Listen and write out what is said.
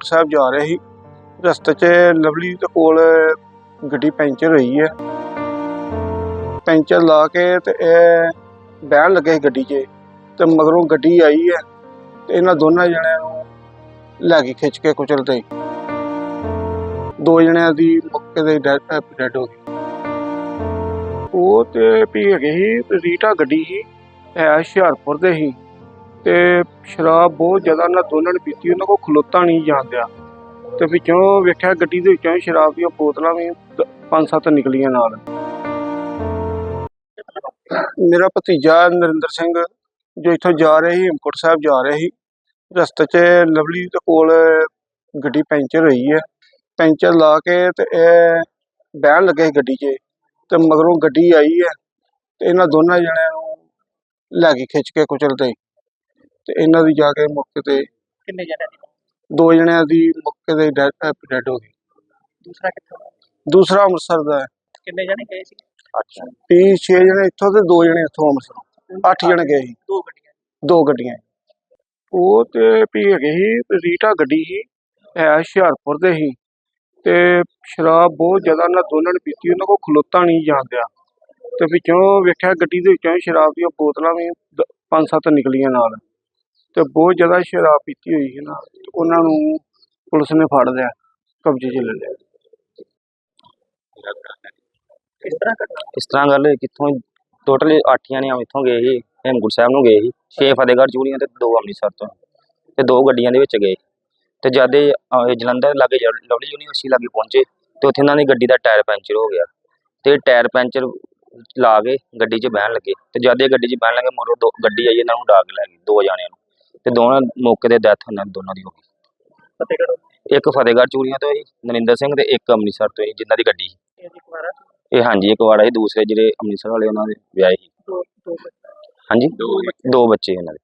ਹੇਮਕੁੰਟ ਸਾਹਿਬ ਜਾ ਰਹੇ ਸੀ। ਰਸਤੇ 'ਚ ਲਵਲੀ ਦੇ ਕੋਲ ਗੱਡੀ ਪੈਂਚਰ ਹੋਈ ਹੈ। ਪੈਂਚਰ ਲਾ ਕੇ ਤੇ ਇਹ ਬਹਿਣ ਲੱਗੇ ਸੀ ਗੱਡੀ 'ਚ ਤੇ ਮਗਰੋਂ ਗੱਡੀ ਆਈ ਹੈ ਤੇ ਇਹਨਾਂ ਦੋਨਾਂ ਜਣਿਆਂ ਨੂੰ ਲੈ ਕੇ ਖਿੱਚ ਕੇ ਕੁਚਲਦੇ ਦੋ ਜਣਿਆਂ ਦੀ ਮੌਕੇ ਤੇ ਡੈਡ ਹੋ ਗਈ। ਉਹ ਤੇ ਵੀ ਹੈਗੇ ਸੀ ਰੀਟਾ ਗੱਡੀ ਸੀ ਹੈ ਹੁਸ਼ਿਆਰਪੁਰ ਦੇ ਸੀ। ਤੇ ਸ਼ਰਾਬ ਬਹੁਤ ਜ਼ਿਆਦਾ ਉਹਨਾਂ ਦੋਨਾਂ ਨੇ ਪੀਤੀ, ਉਹਨਾਂ ਕੋਲ ਖਲੋਤਾ ਨਹੀਂ ਜਾਂਦਿਆ ਤੇ ਵਿੱਚੋਂ ਵੇਖਿਆ ਗੱਡੀ ਦੇ ਵਿੱਚੋਂ ਸ਼ਰਾਬ ਦੀਆਂ ਬੋਤਲਾਂ ਵੀ ਪੰਜ ਸੱਤ ਨਿਕਲੀਆਂ ਨਾਲ। ਮੇਰਾ ਭਤੀਜਾ ਨਰਿੰਦਰ ਸਿੰਘ, ਜੋ ਇੱਥੋਂ ਜਾ ਰਹੇ ਸੀ, ਹੇਮਕੁੰਟ ਸਾਹਿਬ ਜਾ ਰਹੇ ਸੀ, ਰਸਤੇ 'ਚ ਲਵਲੀ ਦੇ ਕੋਲ ਗੱਡੀ ਪੈਂਚਰ ਹੋਈ ਹੈ। ਪੈਂਚਰ ਲਾ ਕੇ ਤੇ ਇਹ ਬਹਿਣ ਲੱਗੇ ਸੀ ਗੱਡੀ 'ਚ ਤੇ ਮਗਰੋਂ ਗੱਡੀ ਆਈ ਹੈ ਤੇ ਇਹਨਾਂ ਦੋਨਾਂ ਜਣਿਆਂ ਨੂੰ ਲੈ ਕੇ ਖਿੱਚ ਕੇ ਕੁਚਲਦੇ। ਤੇ ਇਹਨਾਂ ਦੀ ਜਾ ਕੇ ਮੌਕੇ ਤੇ ਕਿੰਨੇ ਜਣੇ ਨੇ ਦੋ ਜਣਿਆਂ ਦੀ ਮੌਕੇ ਤੇ ਡੈਡ ਹੋ ਗਈ। ਦੂਸਰਾ ਕਿੱਥੋਂ ਦਾ? ਦੂਸਰਾ ਅੰਮ੍ਰਿਤਸਰ ਦਾ ਹੈ। ਕਿੰਨੇ ਜਣੇ ਗਏ ਸੀ? ਅੱਛਾ। ਵੀ 6 ਜਣੇ ਇੱਥੋਂ ਤੇ ਦੋ ਜਣੇ ਇੱਥੋਂ ਅੰਮ੍ਰਿਤਸਰ ਅੱਠ ਜਣੇ ਗਏ ਸੀ। ਦੋ ਗੱਡੀਆਂ। ਦੋ ਗੱਡੀਆਂ। ਉਹ ਤੇ ਵੀ ਹੈਗੇ ਸੀ ਰੀਟਾ ਗੱਡੀ ਸੀ ਹੈ ਹੁਸ਼ਿਆਰਪੁਰ ਦੇ ਸੀ। ਤੇ ਸ਼ਰਾਬ ਬਹੁਤ ਜ਼ਿਆਦਾ ਉਹਨਾਂ ਦੋਨਾਂ ਨੇ ਪੀਤੀ ਉਹਨਾਂ ਕੋਲ ਖਲੋਤਾ ਨਹੀਂ ਜਾਂਦਿਆ ਤੇ ਵਿੱਚੋਂ ਵੇਖਿਆ ਗੱਡੀ ਦੇ ਵਿੱਚੋਂ ਸ਼ਰਾਬ ਦੀਆਂ ਬੋਤਲਾਂ ਵੀ ਦ- ਪੰਜ ਸੱਤ ਨਿਕਲੀਆਂ ਨਾਲ। ਤੇ ਬਹੁਤ ਜ਼ਿਆਦਾ ਸ਼ਰਾਬ ਪੀਤੀ ਹੋਈ ਸੀ ਨਾ ਤੇ ਉਹਨਾਂ ਨੂੰ ਪੁਲਿਸ ਨੇ ਫੜ ਲਿਆ ਕਬਜ਼ੇ 'ਚ ਲੈ ਲਿਆ। ਕਿਸ ਤਰ੍ਹਾਂ ਕਰਨਾ? ਇਸ ਤਰ੍ਹਾਂ ਗੱਲ ਹੋਈ ਕਿੱਥੋਂ ਟੋਟਲ 8 ਜਣੇ ਇੱਥੋਂ ਗਏ ਸੀ ਹੇਮਕੁੰਟ ਸਾਹਿਬ ਨੂੰ ਗਏ ਸੀ 6 ਫਤਿਹਗੜ੍ਹ ਚੂੜੀਆਂ ਤੇ 2 ਅੰਮ੍ਰਿਤਸਰ ਤੋਂ ਤੇ ਦੋ ਗੱਡੀਆਂ ਦੇ ਵਿੱਚ ਗਏ। ਤੇ ਜਦ ਇਹ ਅਹ, ਜਲੰਧਰ ਲਾਗੇ ਜ- ਲਵਲੀ ਯੂਨੀਵਰਸਿਟੀ ਲਾਗੇ ਪਹੁੰਚੇ ਤੇ ਉੱਥੇ ਇਹਨਾਂ ਦੀ ਗੱਡੀ ਦਾ ਟਾਇਰ ਪੈਂਚਰ ਹੋ ਗਿਆ। ਤੇ ਟਾਇਰ ਪੈਂਚਰ ਲਾ ਕੇ ਗੱਡੀ 'ਚ ਬਹਿਣ ਲੱਗੇ ਤੇ ਜਦ ਇਹ ਗੱਡੀ 'ਚ ਬਹਿਣ ਲੱਗੇ ਮੋਰੋ ਦੋ ਗੱਡੀ ਆਈ ਇਹਨਾਂ ਨੂੰ ਡਾਗ ਲੈ ਗਈ ਦੋ ਜਾਣਿਆਂ ਨੂੰ। ਤੇ ਦੋਨਾਂ ਮੌਕੇ ਤੇ ਡੈਥ ਉਹਨਾਂ ਦੋਨਾਂ ਦੀ ਹੋ ਗਈ। ਫਤਿਹਗੜ੍ਹ ਇੱਕ ਫਤਿਹਗੜ੍ਹ ਚੂੜੀਆਂ ਤੋਂ ਸੀ ਨਰਿੰਦਰ ਸਿੰਘ ਤੇ ਇੱਕ ਅੰਮ੍ਰਿਤਸਰ ਤੋਂ ਸੀ ਜਿਨ੍ਹਾਂ ਦੀ ਗੱਡੀ ਸੀ। ਇਹ ਦੀ ਕੁਆਰਾ ਇਹ ਹਾਂਜੀ ਇੱਕ ਵਾੜਾ ਸੀ ਦੂਸਰੇ ਜਿਹੜੇ ਅੰਮ੍ਰਿਤਸਰ ਵਾਲੇ ਉਹਨਾਂ ਦੇ ਵਿਆਹੇ ਸੀ। ਦੋ ਦੋ ਬੱਚੇ। ਹਾਂਜੀ ਦੋ ਬੱਚੇ ਉਹਨਾਂ ਦੇ।